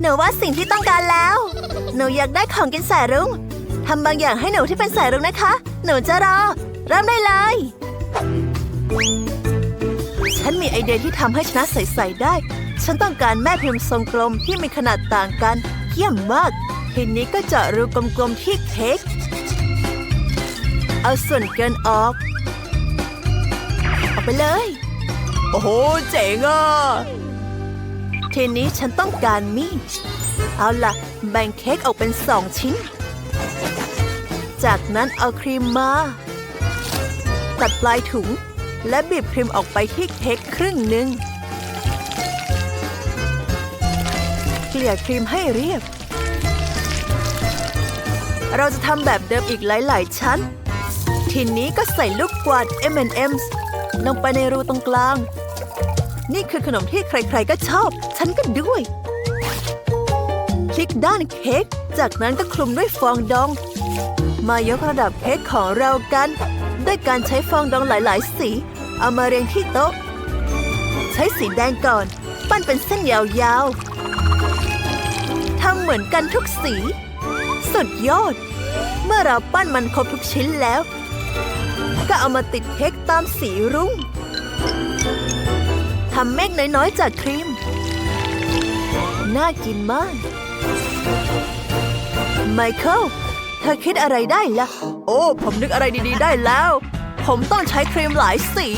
หนูว่าสิ่งที่ต้องการแล้ว หนูอยากได้ของกินสายรุ้งทำบางอย่างให้หนูที่เป็นสายรุ้งนะคะ หนูจะรอ เริ่มได้เลย ฉันมีไอเดียที่ทำให้ชนะใสๆได้ ฉันต้องการแม่พิมพ์ทรงกลมที่มีขนาดต่างกัน เยี่ยมมากทีนี้ก็เจาะรูกลมๆที่เค้ก เอาส่วนเกินออกออกไปเลย โอ้โห เจ๋งอะ ทีนี้ฉันต้องการมีด เอาล่ะ แบ่งเค้กออกเป็นสองชิ้น จากนั้นเอาครีมมา ตัดปลายถุง และบีบครีมออกไปที่เค้กครึ่งหนึ่ง เกลี่ยครีมให้เรียบ เราจะทำแบบเดิมอีกหลาย ๆ ชั้น ทีนี้ก็ใส่ลูกกวาด M&M's ลงไปในรูตรงกลาง นี่คือขนมที่ใครๆก็ชอบ ฉันก็ด้วย คลิกด้านเค้ก จากนั้นก็คลุมด้วยฟองดอง มายกระดับเค้กของเรากัน ด้วยการใช้ฟองดองหลายๆ สี เอามาเรียงที่โต๊ะ ใช้สีแดงก่อน ปั้นเป็นเส้นยาวๆทำเหมือนกันทุกสี สุดยอด เมื่อเราปั้นมันครบทุกชิ้นแล้ว ก็เอามาติดเค้กตามสีรุ้งำเมฆน้อยๆ จากครีม น่ากินมาก ไมเคิลเธอคิดอะไรได้ละ่ะ โอ้ ผมนึกอะไรดีๆได้แล้ว ผมต้องใช้ครีมหลายสี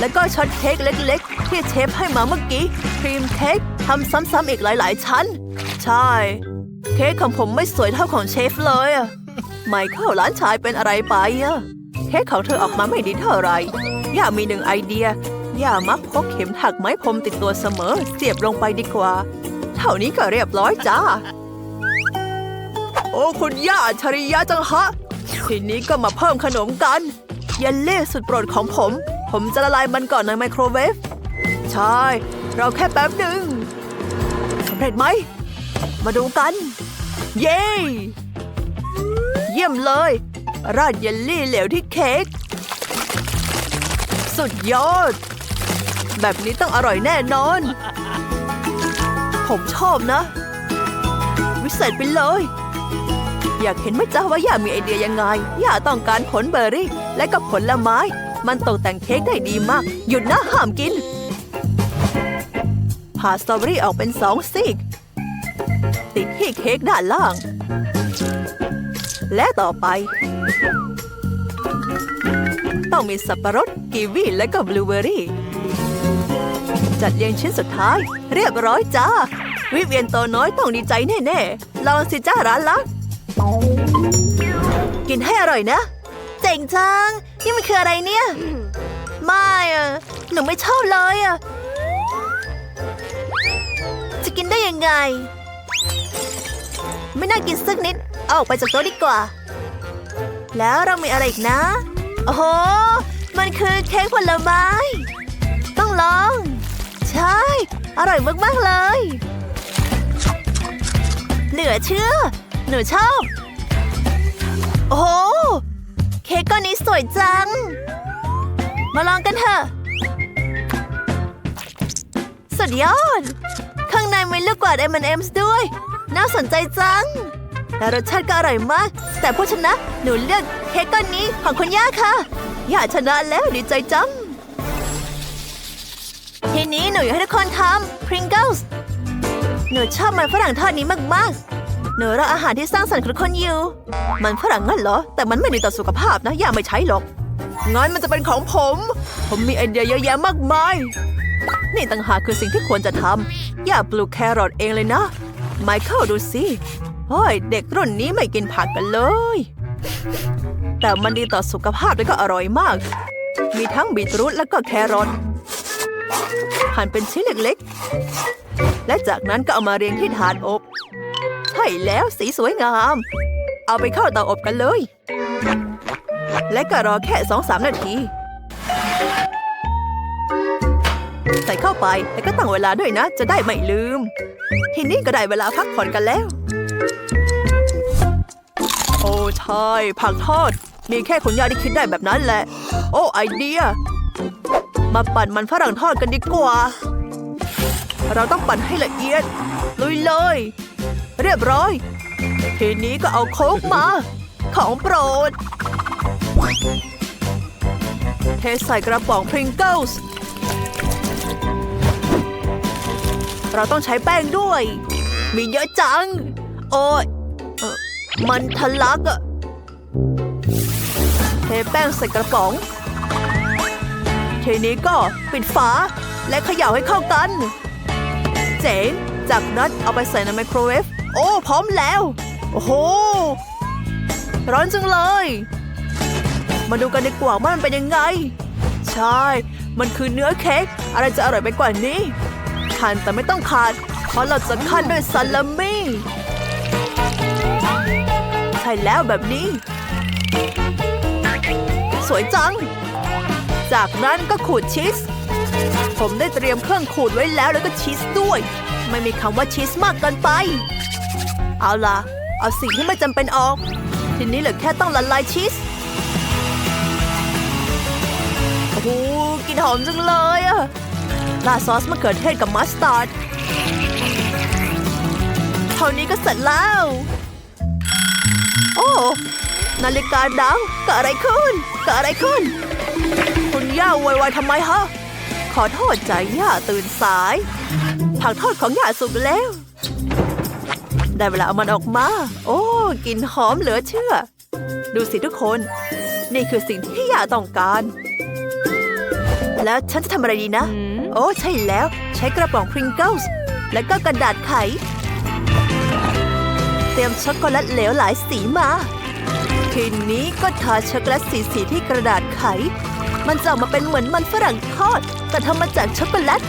แล้วก็ช็อตเค้กเล็กๆ ที่เชฟให้มาเมื่อกี้ ครีมเค้กทำซ้ำๆอีกหลายๆ ชั้น ใช่ เค้กของผมไม่สวยเท่าของเชฟเลยอะไมเคิลหลานชายเป็นอะไรไปอะเค้กของเธอออกมาไม่ดีเท่าไหร่ย่ามีหนึ่งไอเดีย ย่ามักพกเข็มถักไม้พรมติดตัวเสมอ เสียบลงไปดีกว่า เท่านี้ก็เรียบร้อยจ้า โอ้คุณย่าอัจฉริยะจังฮะ ทีนี้ก็มาเพิ่มขนมกันเยันเล่สุดโปรดของผม ผมจะละลายมันก่อนในไมโครเวฟ ใช่ เราแค่แป๊บหนึ่งสำเร็จไหม มาดูกัน เย้ เยี่ยมเลย ราดเยลลี่เหลวที่เค้ก สุดยอด แบบนี้ต้องอร่อยแน่นอน ผมชอบนะ วิเศษไปเลย อยากเห็นไหมจ๊ะว่าย่ามีไอเดียยังไง ย่าต้องการผลเบอร์รี่ และก็ผลไม้ มันตกแต่งเค้กได้ดีมาก หยุดนะห้ามกิน ผ่าสตรอเบอรี่ออกเป็นสองซีก ติดที่เค้กด้านล่าง และต่อไปต้องมีสับปะรด กีวีและก็บลูเบอร์รี่ จัดเรียงชิ้นสุดท้าย เรียบร้อยจ้า วิเวียนตัวน้อยต้องดีใจแน่ๆลองสิจ้าร้านลักกินให้อร่อยนะ เจ๋งจัง นี่มันคืออะไรเนี่ย ไม่อะหนูไม่ชอบเลยอะจะกินได้ยังไง ไม่น่ากินสักนิด เอาออกไปจากโต๊ะดีกว่า แล้วเรามีอะไรอีกนะ โอ้โห มันคือเค้กผลไม้ ต้องลอง ใช่ อร่อยมาก ๆ เลย เหลือเชื่อ หนูชอบ โอ้เค้กก้อนนี้สวยจัง มาลองกันเถอะ สุดยอด ข้างในมีลูกกวาด M&M's ด้วย น่าสนใจจัง และรสชาติก็อร่อยมาก แต่ผู้ชนะหนูเลือกเค้กก้อนนี้ของคุณย่าค่ะ ย่าชนะแล้วดีใจจัง ทีนี้หนูอยากให้ทุกคนทำ Pringles หนูชอบมันฝรั่งทอดนี้มากๆ หนูรออาหารที่สร้างสรรค์ของทุกคนอยู่ มันฝรั่งงั้นเหรอ แต่มันไม่ดีต่อสุขภาพนะอย่าไม่ใช้หรอก งั้นมันจะเป็นของผม ผมมีไอเดียเยอะแยะมากมาย นี่ต่างหากคือสิ่งที่ควรจะทำ อย่าปลูกแครอทเองเลยนะ ไมเคิลดูสิโอ้ยเด็กรุ่นนี้ไม่กินผักกันเลย แต่มันดีต่อสุขภาพและก็อร่อยมาก มีทั้งบีทรูทและก็แครอท หั่นเป็นชิ้นเล็กๆ และจากนั้นก็เอามาเรียงที่ถาดอบใช่แล้วสีสวยงาม เอาไปเข้าเตาอบกันเลย และก็รอแค่สองสามนาที ใส่เข้าไปแล้วก็ตั้งเวลาด้วยนะ จะได้ไม่ลืม ทีนี้ก็ได้เวลาพักผ่อนกันแล้ว โอ้ใช่ผักทอด มีแค่คุณย่าที่คิดได้แบบนั้นแหละ โอ้ไอเดีย มาปั่นมันฝรั่งทอดกันดีกว่า เราต้องปั่นให้ละเอียด ลุยเลย เรียบร้อย ทีนี้ก็เอาโค้กมา ของโปรด เทใส่กระป๋องพริงเกิลส์เราต้องใช้แป้งด้วย มีเยอะจัง โอ้ยมันทะลักอะเทแป้งใส่กระป๋อง ทีนี้ก็ปิดฝา และเขย่าให้เข้ากัน เจ๋ง จากนั้นเอาไปใส่ในไมโครเวฟ โอ้ พร้อมแล้ว โอ้โห ร้อนจังเลย มาดูกันดีกว่าว่ามันเป็นยังไง ใช่ มันคือเนื้อเค้ก อะไรจะอร่อยไปกว่านี้หั่นแต่ไม่ต้องขาด เพราะเราจะขั้นด้วยซาลามี่ใช่แล้วแบบนี้ สวยจัง จากนั้นก็ขูดชีส ผมได้เตรียมเครื่องขูดไว้แล้วแล้วก็ชีสด้วย ไม่มีคำว่าชีสมากเกินไป เอาล่ะ เอาสิ่งที่ไม่จำเป็นออก ทีนี้เหลือแค่ต้องละลายชีสโอ้โหกลินหอมจังเลยอะราดซอสมะเขือเทศกับมัสตาร์ดเท่านี้ก็เสร็จแล้ว โอ้นาฬิกาดังเกิดอะไรขึ้นเกิดอะไรขึ้นคุณ ย่าโวยวายทำไมฮะ ขอโทษใจย่าตื่นสาย ผักทอดของย่าสุกแล้ว ได้เวลาเอามันออกมา โอ้กลินหอมเหลือเชื่อ ดูสิทุกคน นี่คือสิ่งที่ย่าต้องการ แล้วฉันจะทำอะไรดีนะ โอ้ใช่แล้ว ใช้กระป๋องพริงเกิลส์และก็กระดาษไข เตรียมช็อกโกแลตเหลวหลายสีมาทีนี้ก็ทาช็อกโกแลตสีสีๆที่กระดาษไข มันจะออกมาเป็นเหมือนมันฝรั่งทอด แต่ทำมาจากช็อกโกแลต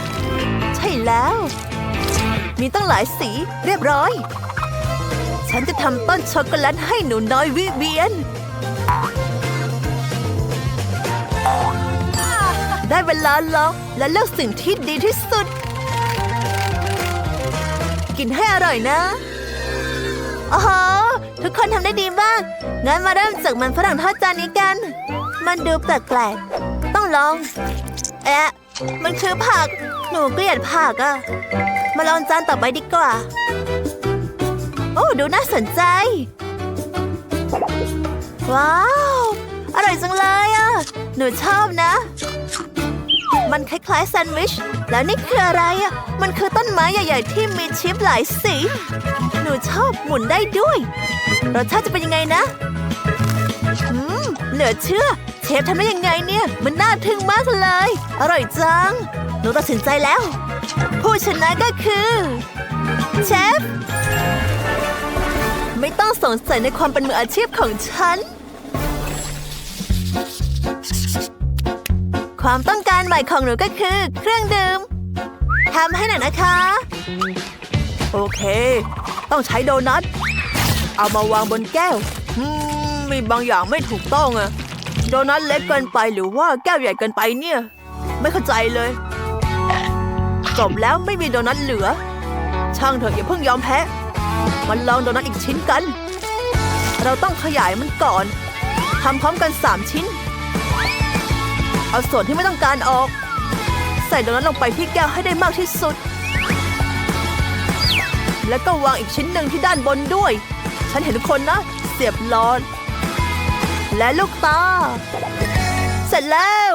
ใช่แล้ว มีตั้งหลายสีเรียบร้อย ฉันจะทำต้นช็อกโกแลตให้หนูน้อยวิเวียน ได้เวลาลองและเลือกสิ่งที่ดีที่สุด กินให้อร่อยนะโอ้โหทุกคนทำได้ดีมาก งั้นมาเริ่มจากมันฝรั่งทอดจานนี้กัน มันดูแปลกๆ ต้องลอง แอะมันคือผัก หนูเกลียดผักอะมาลองจานต่อไปดีกว่า โอ้ดูน่าสนใจ ว้าว อร่อยจังเลยอะหนูชอบนะ มันคล้ายๆแซนด์วิช แล้วนี่คืออะไรอะมันคือต้นไม้ใหญ่ ๆ ที่มีชิปหลายสี หนูชอบหมุนได้ด้วย รสชาติจะเป็นยังไงนะ อืม เหลือเชื่อ ฟทำได้ยังไงเนี่ย มันน่าทึ่งมากเลย อร่อยจัง หนูตัดสินใจแล้ว ผู้ชนะก็คือ เชฟ ไม่ต้องสงสัยในความเป็นมืออาชีพของฉัน ความต้องการใหม่ของหนูก็คือ เครื่องดื่มทำให้หน่อยนะคะ โอเค ต้องใช้โดนัท เอามาวางบนแก้วมมีบางอย่างไม่ถูกต้องอะ โดนัทเล็กเกินไปหรือว่าแก้วใหญ่เกินไปเนี่ย ไม่เข้าใจเลย จบแล้วไม่มีโดนัทเหลือ ช่างเถอะอย่าเพิ่งยอมแพ้มันลองโดนัทอีกชิ้นกัน เราต้องขยายมันก่อนทำพร้อมกันสามชิ้น เอาส่วนที่ไม่ต้องการออก ใส่โดนัทลงไปที่แก้วให้ได้มากที่สุด แล้วก็วางอีกชิ้นหนึ่งที่ด้านบนด้วย ฉันเห็นคนนะ เสียบลอด และลูกตา เสร็จแล้ว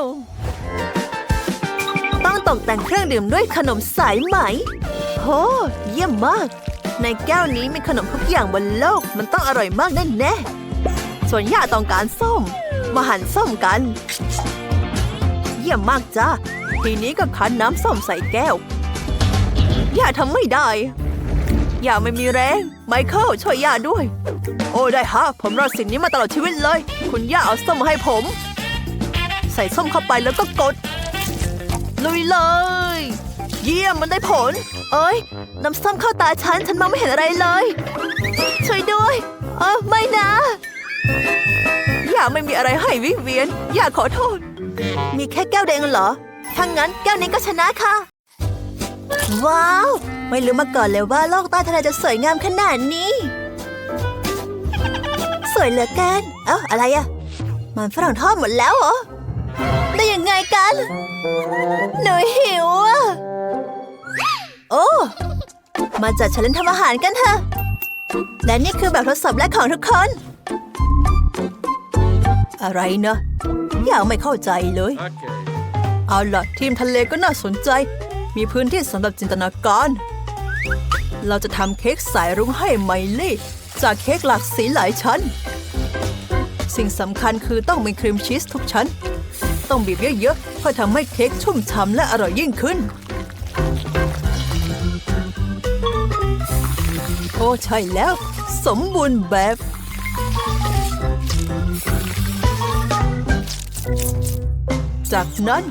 ต้องตกแต่งเครื่องดื่มด้วยขนมสายไหมโหเยี่ยมมาก ในแก้วนี้มีขนมทุกอย่างบนโลก มันต้องอร่อยมากแน่แน่ส่วนย่าต้องการส้ม มาหั่นส้มกัน เยี่ยมมากจ้าทีนี้ก็คั้นน้ำส้มใส่แก้ว ย่าทำไม่ได้ ย่าไม่มีแรง ไมเคิลช่วยย่าด้วย โอ้ได้ฮะ ผมรอสิ่งนี้มาตลอดชีวิตเลย คุณย่าเอาส้มมาให้ผม ใส่ส้มเข้าไปแล้วก็กด ลุยเลย เยี่ยมมันได้ผล เอ้ยน้ำส้มเข้าตาฉัน ฉันมองไม่เห็นอะไรเลย ช่วยด้วย เออไม่นะย่าไม่มีอะไรให้วิเวียน ย่าขอโทษ มีแค่แก้วแดงเหรอถ้างั้นแก้วนี้ก็ชนะค่ะ ว้าว ไม่รู้มาก่อนเลยว่าโลกใต้ทะเลจะสวยงามขนาดนี้ สวยเหลือเกินเอ้าอะไรอะมันฝรั่งทอดหมดแล้วเหรอได้ยังไงกันหนูหิวอะโอ้มาจัดฉันเล่นทำอาหารกันเถอะและนี่คือแบบทดสอบแรกของทุกคน อะไรนะยังไม่เข้าใจเลย Okay. เอาล่ะทีมทะเลก็น่าสนใจ มีพื้นที่สำหรับจินตนาการ เราจะทำเค้กสายรุ้งให้ไมลี่ จากเค้กหลากสีหลายชั้น สิ่งสำคัญคือต้องมีครีมชีสทุกชั้น ต้องบีบเยอะๆเพื่อทำให้เค้กชุ่มฉ่ำและอร่อยยิ่งขึ้น โอ้ใช่แล้ว สมบูรณ์แบบจากนั้น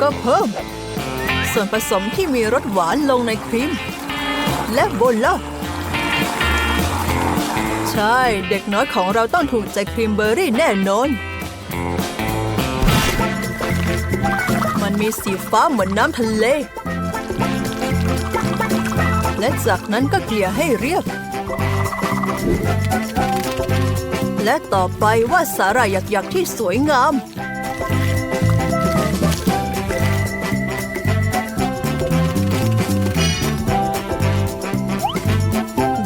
ก็เพิ่ม ส่วนผสมที่มีรสหวานลงในครีม และโบนล่าใช่เด็กน้อยของเราต้องถูกใจครีมเบอร์รี่แน่นอน มันมีสีฟ้าเหมือนน้ำทะเล และจากนั้นก็เกลี่ยให้เรียบ และต่อไปว่าสาหร่ายหยักๆที่สวยงาม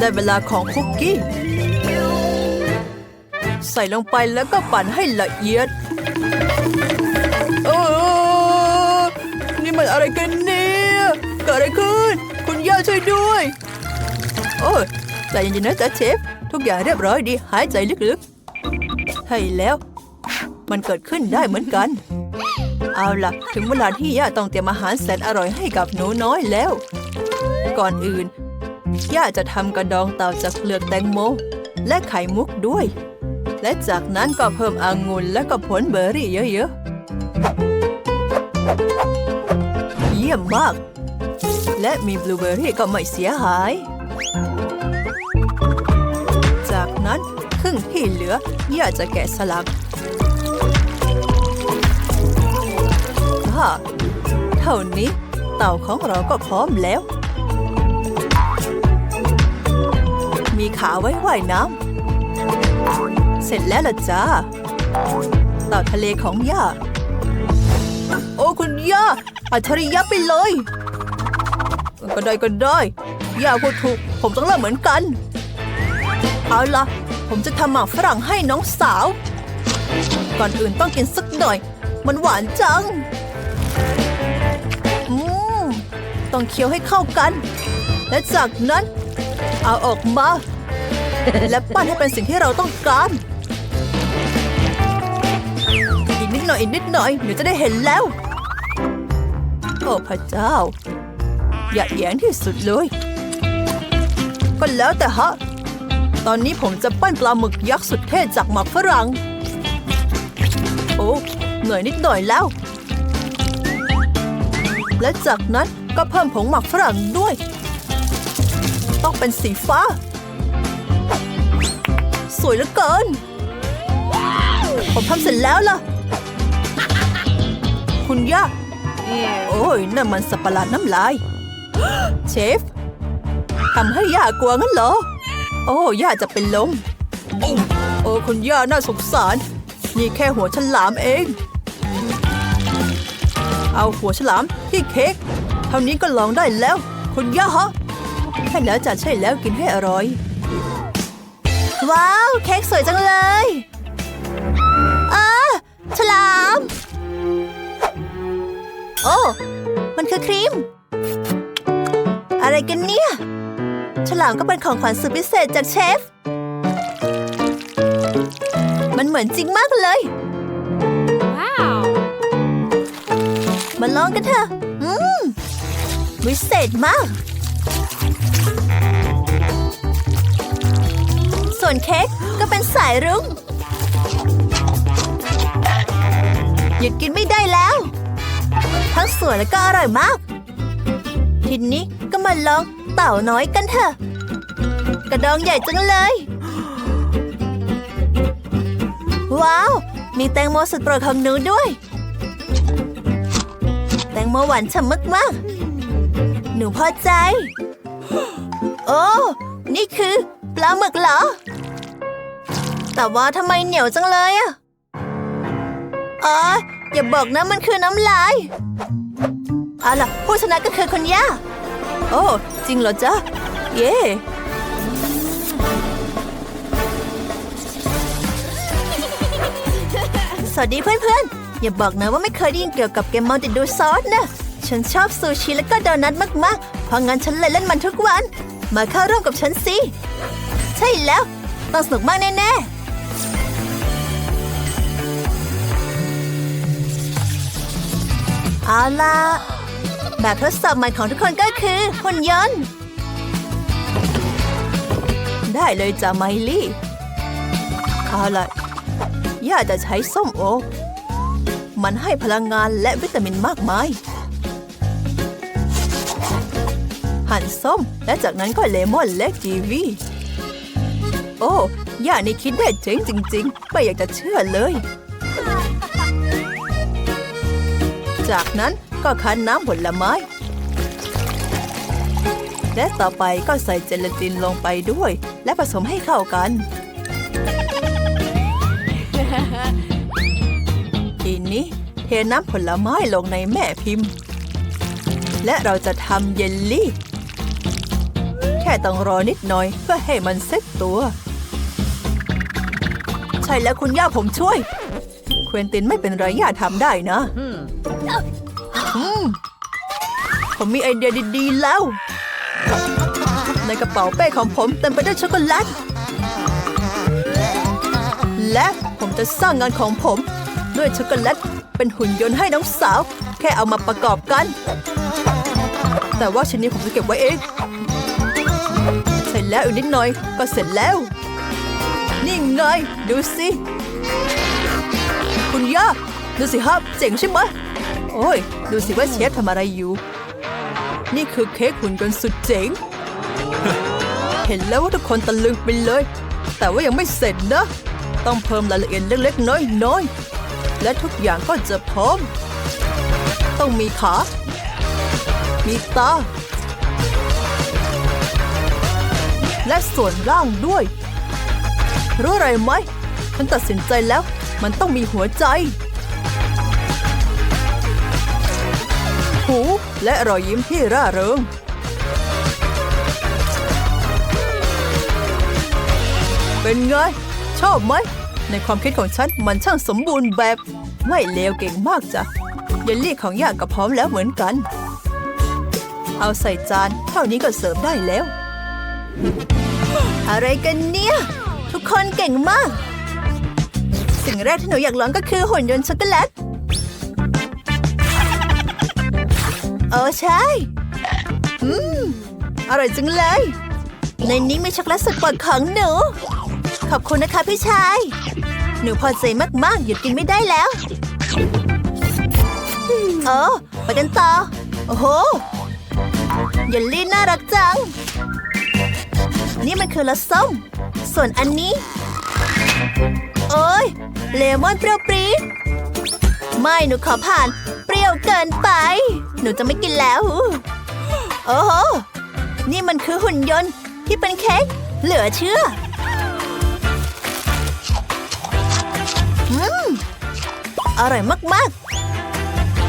ได้เวลาของคุกกี้ ใส่ลงไปแล้วก็ปั่นให้ละเอียดเออนี่มันอะไรกันเนี่ยเกิดอะไรขึ้น คุณย่าช่วยด้วย โอ้ยใจเย็นๆนะจ๊ะเชฟ ทุกอย่างเรียบร้อยดี หายใจลึกๆใช่แล้ว มันเกิดขึ้นได้เหมือนกัน เอาล่ะ ถึงเวลาที่ย่าต้องเตรียมอาหารแสนอร่อยให้กับหนูน้อยแล้ว ก่อนอื่น ย่าจะทำกระดองเต่าจากเปลือกแตงโม และไข่มุกด้วย และจากนั้นก็เพิ่มองุ่นและก็ผลเบอร์รี่เยอะๆ เยี่ยมมาก และมีบลูเบอร์รี่ก็ไม่เสียหาย จากนั้นครึ่งที่เหลือย่าจะแกะสลักค่ะเท่านี้เต่าของเราก็พร้อมแล้ว ขาไว้ว่ายน้ำ เสร็จแล้วล่ะจ้าเต่าทะเลของย่า โอ้คุณย่าอัจฉริยะไปเลย ก็ได้ก็ได้ ย่าพูดถูก ผมต้องเริ่มเหมือนกัน เอาล่ะ ผมจะทำหมากฝรั่งให้น้องสาว ก่อนอื่นต้องกินสักหน่อย มันหวานจัง อืม ต้องเคี้ยวให้เข้ากัน และจากนั้น เอาออกมา และปั้นให้เป็นสิ่งที่เราต้องการ อีกนิดหน่อยอีกนิดหน่อยเดี๋ยวจะได้เห็นแล้ว โอ้พระเจ้า อย่าแย้งที่สุดเลย ก็แล้วแต่ฮะ ตอนนี้ผมจะปั้นปลาหมึกยักษ์สุดเท่จากหมักฝรั่ง โอ้เหนื่อยนิดหน่อยแล้ว และจากนั้นก็เพิ่มผงหมักฝรั่งด้วย ต้องเป็นสีฟ้า สวยเหลือเกิน ผมทำเสร็จแล้วล่ะ คุณย่า โอ้ยนั่นมันสับประหลาดน้ำลาย เชฟทำให้ย่ากลัวงั้นเหรอ โอ้ย่าจะเป็นลม โอ้คุณย่าน่าสงสาร นี่แค่หัวฉลามเอง เอาหัวฉลามที่เค้กเท่านี้ก็ลองได้แล้ว คุณย่าฮะใช่แล้วจัดใช่แล้วกินให้อร่อย ว้าว เค้กสวยจังเลยอาฉลาม โอ้ มันคือครีม อะไรกันเนี่ย ฉลามก็เป็นของขวัญสุดพิเศษจากเชฟ มันเหมือนจริงมากเลย Wow. มาลองกันเถอะ อืม วิเศษมาก ส่วนเค้กก็เป็นสายรุ้งหยุดกินไม่ได้แล้ว ทั้งสวยและก็อร่อยมาก ทีนี้ก็มาลองเต่าน้อยกันเถอะ กระดองใหญ่จังเลย ว้าว มีแตงโมสุดโปรดของหนูด้วย แตงโมหวานฉ่ำมากๆ หนูพอใจ โอ้ นี่คือปลาหมึกเหรอ แต่ว่าทำไมเหนียวจังเลยอะอ๋ออย่าบอกนะมันคือน้ำลายเอาล่ะผู้ชนะก็คือคุณย่า โอ้จริงเหรอจ๊ะ เย่สวัสดีเพื่อนๆ อย่าบอกนะว่าไม่เคยได้ยินเกี่ยวกับเกมมัลติดูซอสนะ ฉันชอบซูชิและก็โดนัทมากๆ เพราะงั้นฉันเลยเล่นมันทุกวัน มาเข้าร่วมกับฉันสิ ใช่แล้ว ต้องสนุกมากแน่ๆ เอาล่ะ แบบทดสอบใหม่ของทุกคนก็คือหุ่นยนต์ ได้เลยจ้ะไมลี่ เอาล่ะ ย่าจะใช้ส้มโอ มันให้พลังงานและวิตามินมากมาย หั่นส้มและจากนั้นก็เลมอนและกีวี โอ้ ย่านี่คิดได้เจ๋งจริง ๆ ไม่อยากจะเชื่อเลย จากนั้นก็คั้นน้ำผลไม้ และต่อไปก็ใส่เจลาตินลงไปด้วย และผสมให้เข้ากัน ทีนี้เทน้ำผลไม้ลงในแม่พิมพ์ และเราจะทำเยลลี่ แค่ต้องรอนิดหน่อยเพื่อให้มันเซ็ตตัว ใช่แล้วคุณย่าผมช่วย เควินตินไม่เป็นไรย่าทำได้นะ ผมมีไอเดียดีๆแล้ว ในกระเป๋าเป้ของผมเต็มไปด้วยช็อกโกแลต และผมจะสร้างงานของผม ด้วยช็อกโกแลตเป็นหุ่นยนต์ให้น้องสาว แค่เอามาประกอบกัน แต่ว่าชิ้นนี้ผมจะเก็บไว้เองเสร็จแล้วอีกนิดหน่อยก็เสร็จแล้ว นี่ไงดูสิ คุณย่าดูสิครับเจ๋งใช่ไหม โอ้ย ดูสิว่าเชฟทำอะไรอยู่ นี่คือเค้กหุ่นยนต์สุดเจ๋ง เห็นแล้วว่าทุกคนตะลึงไปเลย แต่ว่ายังไม่เสร็จนะ ต้องเพิ่มรายละเอียดเล็กๆ น้อยๆ และทุกอย่างก็จะพร้อม ต้องมีขา มีตา และส่วนร่างด้วย รู้อะไรไหมฉันตัดสินใจแล้ว มันต้องมีหัวใจ หูและรอยยิ้มที่ร่าเริง เป็นไง ชอบไหม ในความคิดของฉันมันช่างสมบูรณ์แบบ ไม่เลวเก่งมากจ้ะเยลลี่ของย่าก็พร้อมแล้วเหมือนกัน เอาใส่จาน เท่านี้ก็เสิร์ฟได้แล้ว อะไรกันเนี่ย ทุกคนเก่งมาก สิ่งแรกที่หนูอยากลองก็คือหุ่นยนต์ช็อกโกแลต เออใช่ อืม อร่อยจังเลย ในนี้มีช็อกโกแลตสุดโปรดของหนู ขอบคุณนะคะพี่ชาย หนูพอใจมากๆ หยุดกินไม่ได้แล้วเออไปกันต่อ โอ้โหเยลลี่น่ารักจัง นี่มันคือรสส้ม ส่วนอันนี้ โอ้ยเลมอนเปรี้ยวปรี๊ดไม่หนูขอผ่าน เปรี้ยวเกินไป หนูจะไม่กินแล้ว โอ้โห นี่มันคือหุ่นยนต์ที่เป็นเค้กเหลือเชื่อ อืม อร่อยมาก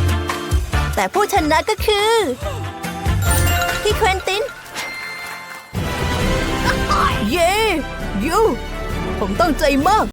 ๆ แต่ผู้ชนะก็คือ พี่เควินติน เย้ยูผมตั้งใจมาก